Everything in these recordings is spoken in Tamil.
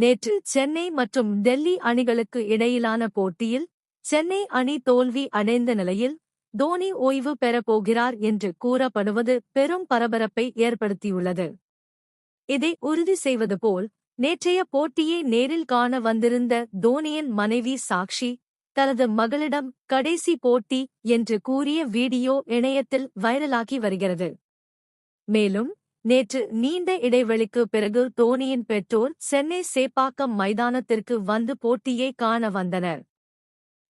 நேற்று சென்னை மற்றும் டெல்லி அணிகளுக்கு இடையிலான போட்டியில் சென்னை அணி தோல்வி அடைந்த நிலையில் தோனி ஓய்வு பெறப் போகிறார் என்று கூறப்படுவது பெரும் பரபரப்பை ஏற்படுத்தியுள்ளது. இதை உறுதி செய்வது போல் நேற்றைய போட்டியை நேரில் காண வந்திருந்த தோனியின் மனைவி சாக்ஷி தனது மகளிடம் கடைசி போட்டி என்று கூறிய வீடியோ இணையத்தில் வைரலாகி வருகிறது. மேலும் நேற்று நீண்ட இடைவெளிக்கு பிறகு தோனியின் பெற்றோர் சென்னை சேப்பாக்கம் மைதானத்திற்கு வந்து போட்டியை காண வந்தனர்.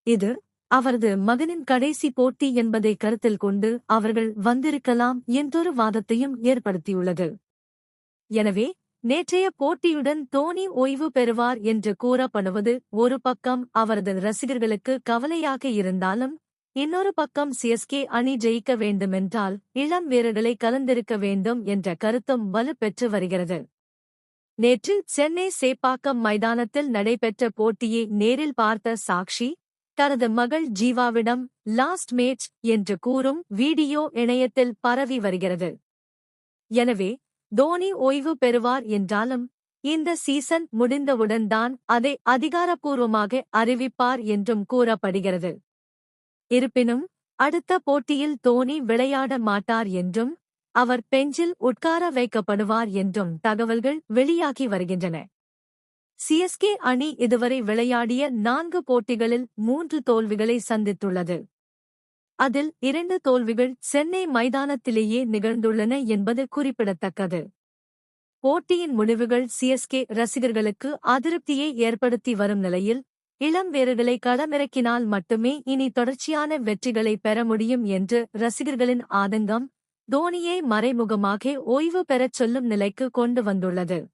இது அவரது மகனின் கடைசி போட்டி என்பதை கருத்தில் கொண்டு அவர்கள் வந்திருக்கலாம் என்றொரு வாதத்தையும் ஏற்படுத்தியுள்ளது. எனவே நேற்றைய போட்டியுடன் தோனி ஓய்வு பெறுவார் என்று கூறப்படுவது ஒரு பக்கம் அவரது ரசிகர்களுக்கு கவலையாக இருந்தாலும் இன்னொரு பக்கம் சிஎஸ்கே அணி ஜெயிக்க வேண்டுமென்றால் இளம் வீரர்களை கலந்திருக்க வேண்டும் என்ற கருத்தும் வலுப்பெற்று வருகிறது. நேற்று சென்னை சேப்பாக்கம் மைதானத்தில் நடைபெற்ற போட்டியை நேரில் பார்த்த சாக்ஷி தனது மகள் ஜீவாவிடம் லாஸ்ட் மேட்ச் என்று கூறும் வீடியோ இணையத்தில் பரவி வருகிறது. எனவே தோனி ஓய்வு பெறுவார் என்றாலும் இந்த சீசன் முடிந்தவுடன் தான் அதை அதிகாரப்பூர்வமாக அறிவிப்பார் என்றும் கூறப்படுகிறது. இருப்பினும் அடுத்த போட்டியில் தோனி விளையாட மாட்டார் என்றும் அவர் பெஞ்சில் உட்கார வைக்கப்படுவார் என்றும் தகவல்கள் வெளியாகி வருகின்றன. சிஎஸ்கே அணி இதுவரை விளையாடிய நான்கு போட்டிகளில் மூன்று தோல்விகளை சந்தித்துள்ளது. அதில் இரண்டு தோல்விகள் சென்னை மைதானத்திலேயே நிகழ்ந்துள்ளன என்பது குறிப்பிடத்தக்கது. போட்டியின் முடிவுகள் சிஎஸ்கே ரசிகர்களுக்கு அதிருப்தியை ஏற்படுத்தி வரும் நிலையில் இளம் வீரர்களை களமிறக்கினால் மட்டுமே இனி தொடர்ச்சியான வெற்றிகளை பெற முடியும் என்று ரசிகர்களின் ஆதங்கம் தோனியை மறைமுகமாக ஓய்வு பெறச் சொல்லும் நிலைக்கு கொண்டு வந்துள்ளது.